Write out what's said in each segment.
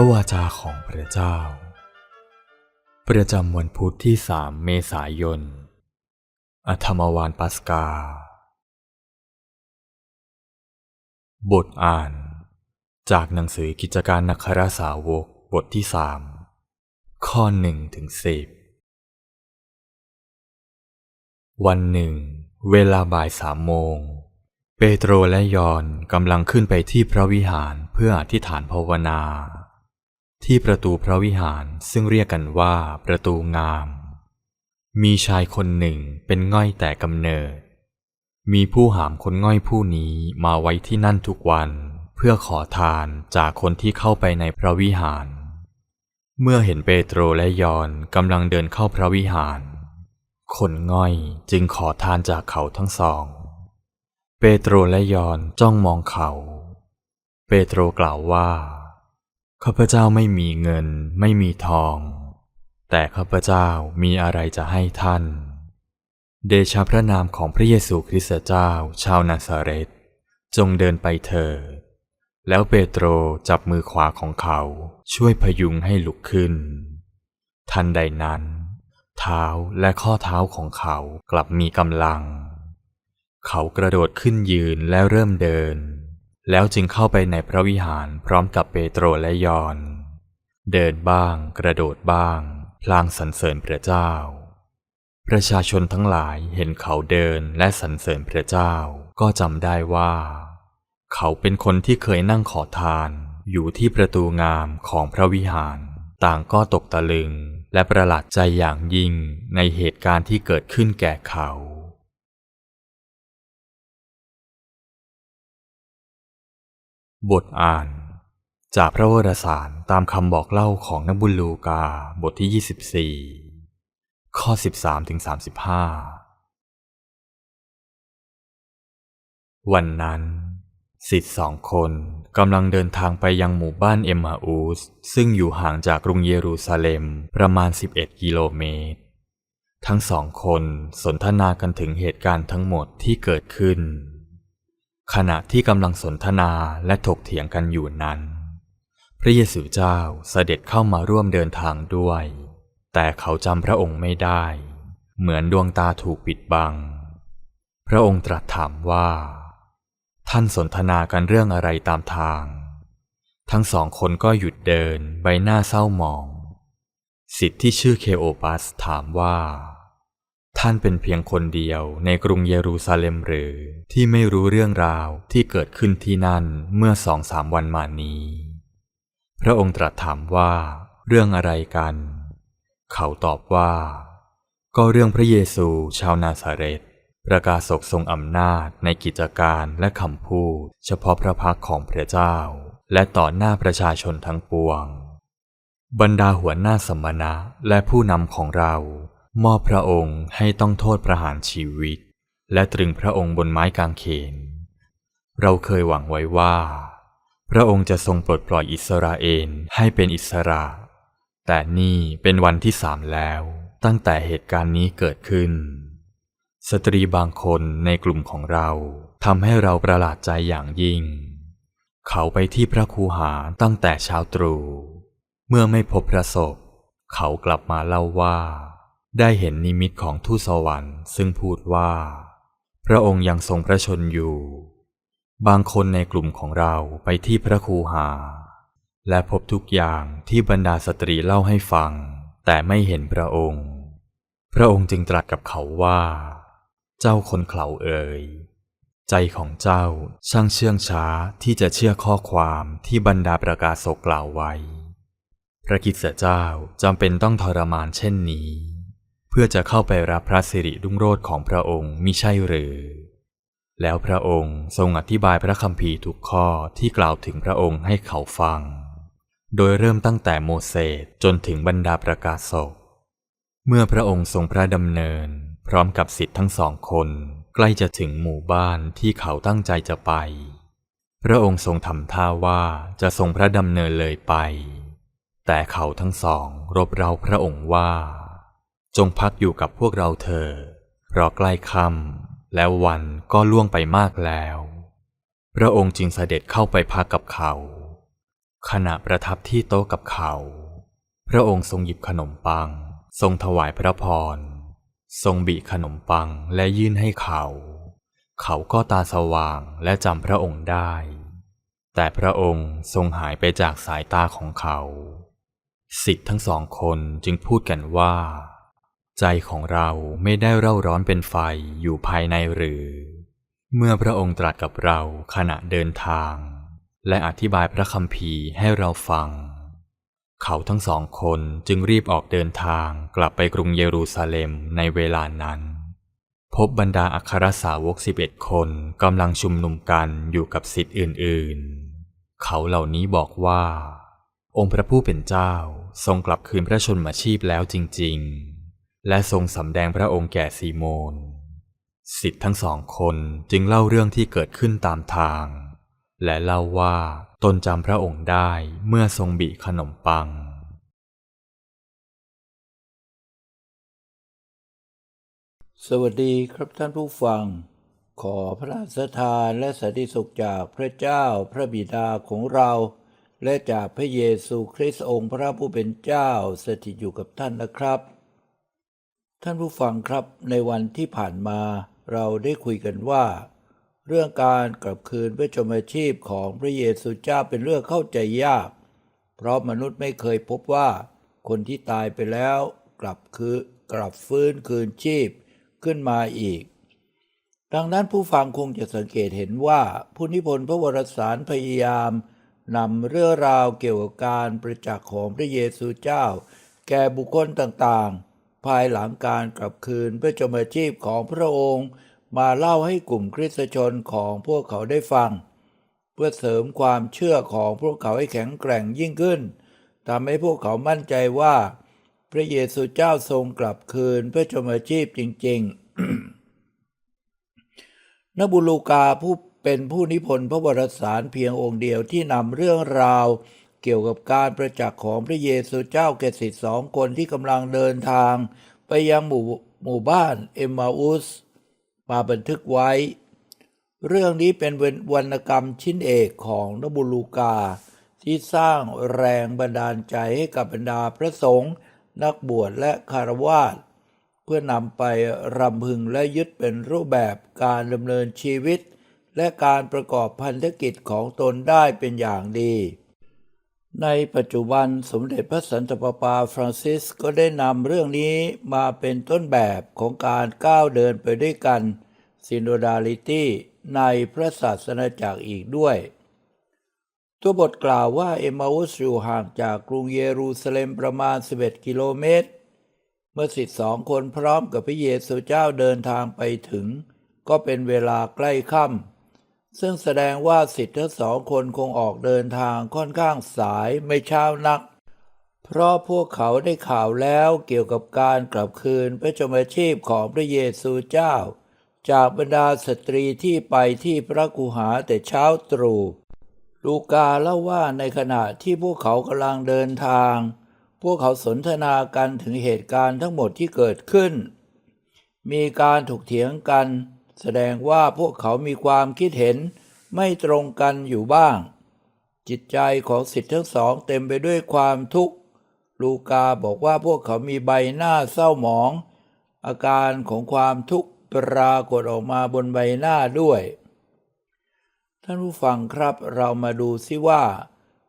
พระวาจาของพระเจ้า ประจำวันพุธที่สามเมษายน อธรรมวานปัสกา บทอ่าน จากหนังสือกิจการนักคราสาวกบทที่สามข้อหนึ่งถึงสิบวันหนึ่ง เวลาบ่ายสามโมง เปโตรและยอนกำลังขึ้นไปที่พระวิหารเพื่ออธิษฐานภาวนา ที่ประตูพระวิหารซึ่งเรียกกันว่าประตูงาม มีชายคนหนึ่งเป็นง่อยแต่กำเนิด มีผู้หามคนง่อยผู้นี้มาไว้ที่นั่นทุกวันเพื่อขอทานจากคนที่เข้าไปในพระวิหาร เมื่อเห็นเปโตรและยอนกำลังเดินเข้าพระวิหาร คนง่อยจึงขอทานจากเขาทั้งสอง เปโตรและยอนจ้องมองเขา เปโตรกล่าวว่า ข้าพเจ้าไม่มีเงินไม่มีทอง แต่ข้าพเจ้ามีอะไรจะให้ท่าน เดชะพระนามของพระเยซูคริสต์เจ้าชาวนาซาเรตจงเดินไปเถิดแล้วเปโตรจับมือขวาของเขาช่วยพยุงให้ลุกขึ้น ทันใดนั้น เท้าและข้อเท้าของเขากลับมีกำลัง เขากระโดดขึ้นยืนแล้วเริ่มเดิน แล้วจึงเข้าไปในพระวิหารพร้อมกับเปโตรและยอน เดินบ้าง กระโดดบ้าง พลางสรรเสริญพระเจ้า ประชาชนทั้งหลายเห็นเขาเดินและสรรเสริญพระเจ้าก็จำได้ว่า เขาเป็นคนที่เคยนั่งขอทาน อยู่ที่ประตูงามของพระวิหาร ต่างก็ตกตะลึงและประหลาดใจอย่างยิ่งในเหตุการณ์ที่เกิดขึ้นแก่เขา บทอ่าน จากพระวรสารตามคำบอกเล่าของนบุญลูกาบทที่ 24 ข้อ 13ถึง35 วันนั้นสิทธิ์สองคนกำลังเดินทางไปยังหมู่บ้านเอมมาอูส ซึ่งอยู่ห่างจากกรุงเยรูซาเล็มประมาณ 11 กิโลเมตร ทั้งสองคนสนทนากันถึงเหตุการณ์ทั้งหมดที่เกิดขึ้น ขณะที่กำลังสนทนาและถกเถียงกันอยู่นั้น พระเยซูเจ้าเสด็จเข้ามาร่วมเดินทางด้วย แต่เขาจำพระองค์ไม่ได้ เหมือนดวงตาถูกปิดบัง พระองค์ตรัสถามว่า ท่านสนทนากันเรื่องอะไรตามทาง ทั้งสองคนก็หยุดเดินใบหน้าเศร้าหมอง สิทธิ์ที่ชื่อเคโอปัสถามว่า ท่านเป็นเพียงคนเดียวในกรุงเยรูซาเล็มหรือ ที่ไม่รู้เรื่องราวที่เกิดขึ้นที่นั่นเมื่อสองสามวันมานี้ พระองค์ตรัสถามว่า เรื่องอะไรกัน เขาตอบว่า ก็เรื่องพระเยซูชาวนาซาเรตประกาศกทรงอำนาจในกิจการและคำพูด เฉพาะพระพักของพระเจ้า และต่อหน้าประชาชนทั้งปวง บรรดาหัวหน้าสมณะและผู้นำของเรา มอบพระองค์ให้ต้องโทษประหารชีวิต และตรึงพระองค์บนไม้กางเขน เราเคยหวังไว้ว่า พระองค์จะทรงปลดปล่อยอิสราเอลให้เป็นอิสระ แต่นี่เป็นวันที่สามแล้วตั้งแต่เหตุการณ์นี้เกิดขึ้น สตรีบางคนในกลุ่มของเราทำให้เราประหลาดใจอย่างยิ่ง เขาไปที่พระคูหาตั้งแต่เช้าตรู่เมื่อไม่พบพระศพ เขากลับมาเล่าว่า ได้เห็นนิมิตของทูตสวรรค์ซึ่งพูดว่า พระองค์ยังทรงพระชนอยู่ บางคนในกลุ่มของเราไปที่พระคูหา และพบทุกอย่างที่บรรดาสตรีเล่าให้ฟัง แต่ไม่เห็นพระองค์ พระองค์จึงตรัสกับเขาว่า เจ้าคนเขลาเอ่ยใจของเจ้าช่างเชื่องช้าที่จะเชื่อข้อความที่บรรดาประกาศกกล่าวไว้ พระกิตเจ้าจำเป็นต้องทรมานเช่นนี้ พื่อจะเข้าไปรับพระสิริรุ่งโรจน์ของพระองค์มิใช่หรือ แล้วพระองค์ทรงอธิบายพระคัมภีร์ทุกข้อที่กล่าวถึงพระองค์ให้เขาฟัง โดยเริ่มตั้งแต่โมเสสจนถึงบรรดาประกาศกเมื่อพระองค์ทรงพระดำเนิน พร้อมกับสิทธิ์ทั้งสองคน ใกล้จะถึงหมู่บ้านที่เขาตั้งใจจะไป พระองค์ทรงทำท่าว่าจะทรงพระดำเนินเลยไป แต่เขาทั้งสองรบเร้าพระองค์ว่า จงพักอยู่กับพวกเราเถอะเพราะใกล้ค่ำแล้ววันก็ล่วงไปมากแล้ว พระองค์จึงเสด็จเข้าไปพักกับเขา ขณะประทับที่โต๊ะกับเขา พระองค์ทรงหยิบขนมปัง ทรงถวายพระพร ทรงบิขนมปังและยื่นให้เขา เขาก็ตาสว่างและจำพระองค์ได้ แต่พระองค์ทรงหายไปจากสายตาของเขา สิทธ์ทั้งสองคนจึงพูดกันว่า ใจของเราไม่ได้เร่าร้อนเป็นไฟอยู่ภายในหรือ เมื่อพระองค์ตรัสกับเราขณะเดินทาง และอธิบายพระคัมภีร์ให้เราฟัง เขาทั้งสองคนจึงรีบออกเดินทางกลับไปกรุงเยรูซาเล็มในเวลานั้น พบบรรดาอัครสาวกสิบเอ็ดคนกำลังชุมนุมกันอยู่กับสิทธิ์อื่นๆ เขาเหล่านี้บอกว่า องค์พระผู้เป็นเจ้าทรงกลับคืนพระชนมาชีพแล้วจริง ๆ และทรงสำแดงพระองค์แก่ซีโมนสิทธิ์ทั้งสองคนจึงเล่าเรื่องที่เกิดขึ้นตามทาง และเล่าว่าตนจำพระองค์ได้เมื่อทรงบิขนมปัง สวัสดีครับท่านผู้ฟัง ขอพระราชทานและสันติสุขจากพระเจ้าพระบิดาของเรา และจากพระเยซูคริสต์องค์พระผู้เป็นเจ้าสถิตอยู่กับท่านนะครับ ท่านผู้ฟังครับในวันที่ผ่านมาเราได้คุยกันว่า เรื่องการกลับคืนพระชมาชีพของพระเยซูเจ้าเป็นเรื่องเข้าใจยาก เพราะมนุษย์ไม่เคยพบว่าคนที่ตายไปแล้วกลับคือกลับฟื้นคืนชีพขึ้นมาอีก ดังนั้นผู้ฟังคงจะสังเกตเห็นว่าผู้นิพนธ์พระวรสารพยายามนำเรื่องราวเกี่ยวกับการประจักษ์ของพระเยซูเจ้า แก่บุคคลต่างๆ ภายหลังการกลับคืนพระชมาชีพของพระองค์ มาเล่าให้กลุ่มคริสตชนของพวกเขาได้ฟัง เพื่อเสริมความเชื่อของพวกเขาให้แข็งแกร่งยิ่งขึ้นทำให้พวกเขามั่นใจว่า พระเยซูเจ้าทรงกลับคืนพระชมาชีพจริง ๆ นบุลูกาผู้เป็นผู้นิพนธ์พระวรสารเพียงองค์เดียวที่นำเรื่องราว เกี่ยวกับการประจักษ์ของพระเยซูเจ้าแก่สิทธิสองคนที่กำลังเดินทาง ไปยังหมู่หมู่บ้านเอมมาอุส มาบันทึกไว้ เรื่องนี้เป็นวรรณกรรมชิ้นเอกของนบุลูกา ที่สร้างแรงบันดาลใจให้กับบรรดาพระสงฆ์นักบวชและคารวาสเพื่อนำไปรำพึงและยึดเป็นรูปแบบการดำเนินชีวิต และการประกอบพันธกิจของตนได้เป็นอย่างดี ในปัจจุบันสมเด็จพระสันตะปาปาฟรานซิสก็ได้นำเรื่องนี้มาเป็นต้นแบบของการก้าวเดินไปด้วยกันซินโดดาลิตี้ในพระศาสนาจักรอีกด้วย ตัวบทกล่าวว่าเอมมาอุสอยู่ห่างจากกรุงเยรูซาเล็มประมาณ 11 กิโลเมตร เมื่อสิทธิสองคนพร้อมกับพระเยซูเจ้าเดินทางไปถึง ก็เป็นเวลาใกล้ค่ำ ซึ่งแสดงว่าสิทธิทั้งสองคนคงออกเดินทางค่อนข้างสายไม่เช้านัก เพราะพวกเขาได้ข่าวแล้วเกี่ยวกับการกลับคืนพระชมาชีพของพระเยซูเจ้า จากบรรดาสตรีที่ไปที่พระกุหาแต่เช้าตรู่ลูกาเล่าว่าในขณะที่พวกเขากำลังเดินทาง พวกเขาสนทนากันถึงเหตุการณ์ทั้งหมดที่เกิดขึ้น มีการถกเถียงกัน แสดงว่าพวกเขามีความคิดเห็นไม่ตรงกันอยู่บ้าง จิตใจของสิทธิ์ทั้งสองเต็มไปด้วยความทุกข์ ลูกาบอกว่าพวกเขามีใบหน้าเศร้าหมอง อาการของความทุกข์ปรากฏออกมาบนใบหน้าด้วย ท่านผู้ฟังครับเรามาดูซิว่า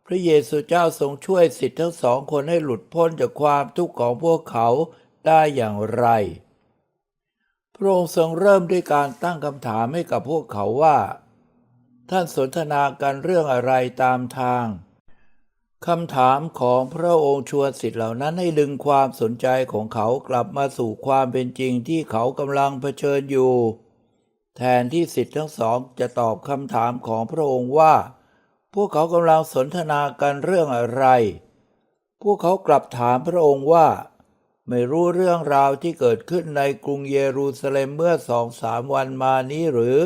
พระเยซูเจ้าทรงช่วยสิทธิ์ทั้งสองคนให้หลุดพ้นจากความทุกข์ของพวกเขาได้อย่างไร พระองค์ทรงเริ่มด้วยการตั้งคำถามให้กับพวกเขาว่า ท่านสนทนากันเรื่องอะไรตามทางคำถามของพระองค์ชวนสิทธิ์เหล่านั้นให้ดึงความสนใจของเขากลับมาสู่ความเป็นจริงที่เขากำลังเผชิญอยู่ แทนที่สิทธิ์ทั้งสองจะตอบคำถามของพระองค์ว่า พวกเขากำลังสนทนากันเรื่องอะไร พวกเขากลับถามพระองค์ว่า ไม่รู้เรื่องราวที่เกิดขึ้นในกรุงเยรูซาเล็มเมื่อสองสามวันมานี้หรือ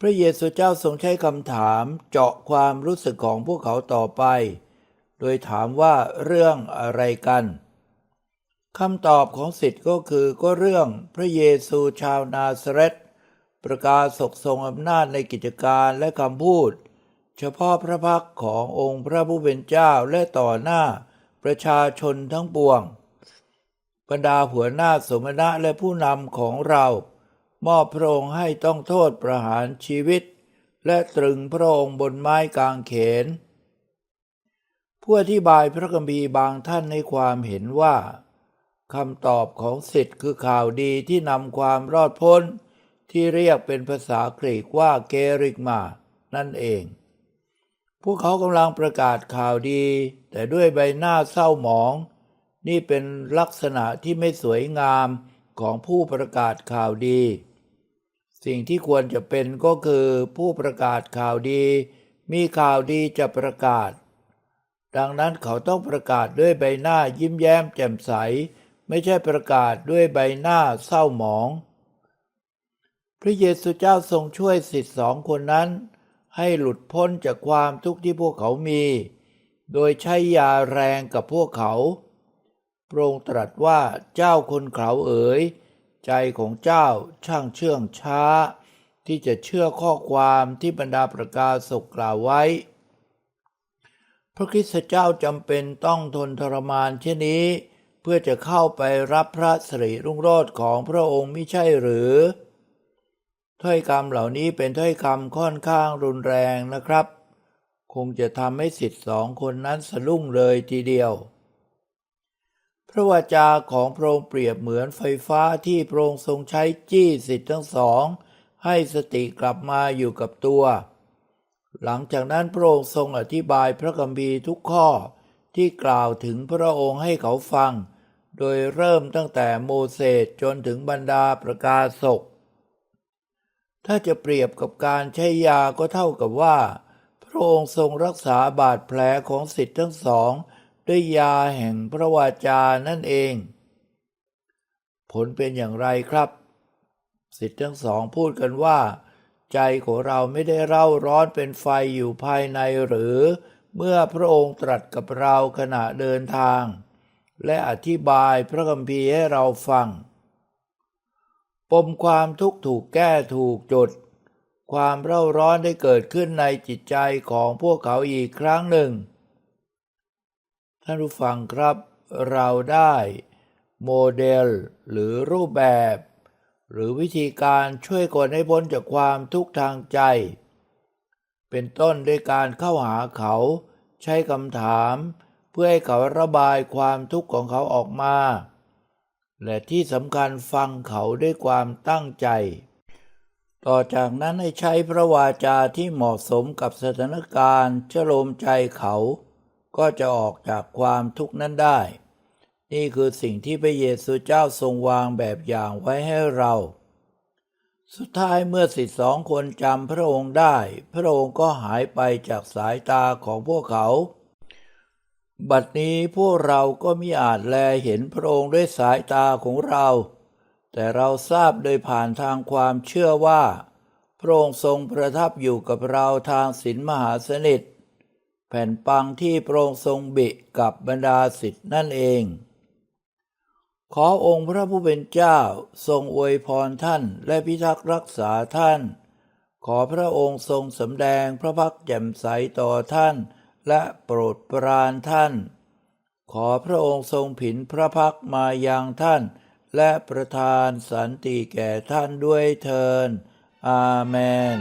พระเยซูเจ้าทรงใช้คำถามเจาะความรู้สึกของพวกเขาต่อไป โดยถามว่าเรื่องอะไรกันคำตอบของสิทธิ์ก็คือก็เรื่องพระเยซูชาวนาซาเรตประกาศศกทรงอำนาจในกิจการและคำพูด เฉพาะพระพักขององค์พระผู้เป็นเจ้าและต่อหน้าประชาชนทั้งปวง บรรดาหัวหน้าสมณะและผู้นำของเรา มอบพระองค์ให้ต้องโทษประหารชีวิต และตรึงพระองค์บนไม้กางเขน ผู้อธิบายพระคัมภีร์บางท่านในความเห็นว่าคำตอบของสิทธิ์คือข่าวดีที่นำความรอดพ้น ที่เรียกเป็นภาษากรีกว่าเกริกมา นั่นเอง พวกเขากำลังประกาศข่าวดี แต่ด้วยใบหน้าเศร้าหมอง นี่เป็นลักษณะที่ไม่สวยงามของผู้ประกาศข่าวดี สิ่งที่ควรจะเป็นก็คือผู้ประกาศข่าวดี มีข่าวดีจะประกาศ ดังนั้นเขาต้องประกาศด้วยใบหน้ายิ้มแย้มแจ่มใส ไม่ใช่ประกาศด้วยใบหน้าเศร้าหมอง พระเยซูเจ้าทรงช่วยสิทธิสองคนนั้น ให้หลุดพ้นจากความทุกข์ที่พวกเขามี โดยใช้ยาแรงกับพวกเขา พระองค์ตรัสว่าเจ้าคนเขาเอ๋ย ใจของเจ้าช่างเชื่องช้า ที่จะเชื่อข้อความที่บรรดาประกาศกกล่าวไว้ พระคริสต์เจ้าจำเป็นต้องทนทรมานเช่นนี้ เพื่อจะเข้าไปรับพระสิริรุ่งโรจน์ของพระองค์ไม่ใช่หรือถ้อยคำเหล่านี้เป็นถ้อยคำค่อนข้างรุนแรงนะครับ คงจะทำให้สิทธิ์สองคนนั้นสะดุ้งเลยทีเดียว พระวาจาของพระองค์เปรียบเหมือนไฟฟ้าที่พระองค์ทรงใช้จี้สิทธิ์ทั้งสอง ให้สติกลับมาอยู่กับตัว หลังจากนั้นพระองค์ทรงอธิบายพระคัมภีร์ทุกข้อที่กล่าวถึงพระองค์ให้เขาฟัง โดยเริ่มตั้งแต่โมเสสจนถึงบรรดาประกาศก ถ้าจะเปรียบกับการใช้ยาก็เท่ากับว่า พระองค์ทรงรักษาบาดแผลของสิทธิ์ทั้งสอง ด้วยยาแห่งพระวาจานั่นเอง ผลเป็นอย่างไรครับ สิทธิ์ทั้งสองพูดกันว่า ใจของเราไม่ได้เร่าร้อนเป็นไฟอยู่ภายในหรือ เมื่อพระองค์ตรัสกับเราขณะเดินทาง และอธิบายพระคัมภีร์ให้เราฟัง ปมความทุกข์ถูกแก้ถูกจุดความเร่าร้อนได้เกิดขึ้นในจิตใจของพวกเขาอีกครั้งหนึ่ง ท่านผู้ฟังครับ เราได้โมเดลหรือรูปแบบ หรือวิธีการช่วยคนให้พ้นจากความทุกข์ทางใจ เป็นต้นด้วยการเข้าหาเขา ใช้คำถาม เพื่อให้เขาระบายความทุกข์ของเขาออกมา และที่สำคัญฟังเขาด้วยความตั้งใจ ต่อจากนั้นให้ใช้พระวาจาที่เหมาะสมกับสถานการณ์ ชโลมใจเขา ก็จะออกจากความทุกข์นั้นได้ นี่คือสิ่งที่พระเยซูเจ้าทรงวางแบบอย่างไว้ให้เรา สุดท้ายเมื่อสิทธิสองคนจำพระองค์ได้ พระองค์ก็หายไปจากสายตาของพวกเขา บัดนี้พวกเราก็มิอาจแลเห็นพระองค์ด้วยสายตาของเรา แต่เราทราบโดยผ่านทางความเชื่อว่า พระองค์ทรงประทับอยู่กับเราทางศีลมหาสนิท แผ่นปังที่พระองค์ทรงบิกับบรรดาสิทธินั่นเอง ขอองค์พระผู้เป็นเจ้าทรงอวยพรท่านและพิทักษ์รักษาท่าน ขอพระองค์ทรงสำแดงพระพักแจ่มใสต่อท่านและโปรดปรานท่าน ขอพระองค์ทรงผินพระพักมายังท่าน และประทานสันติแก่ท่านด้วยเทินอาเมน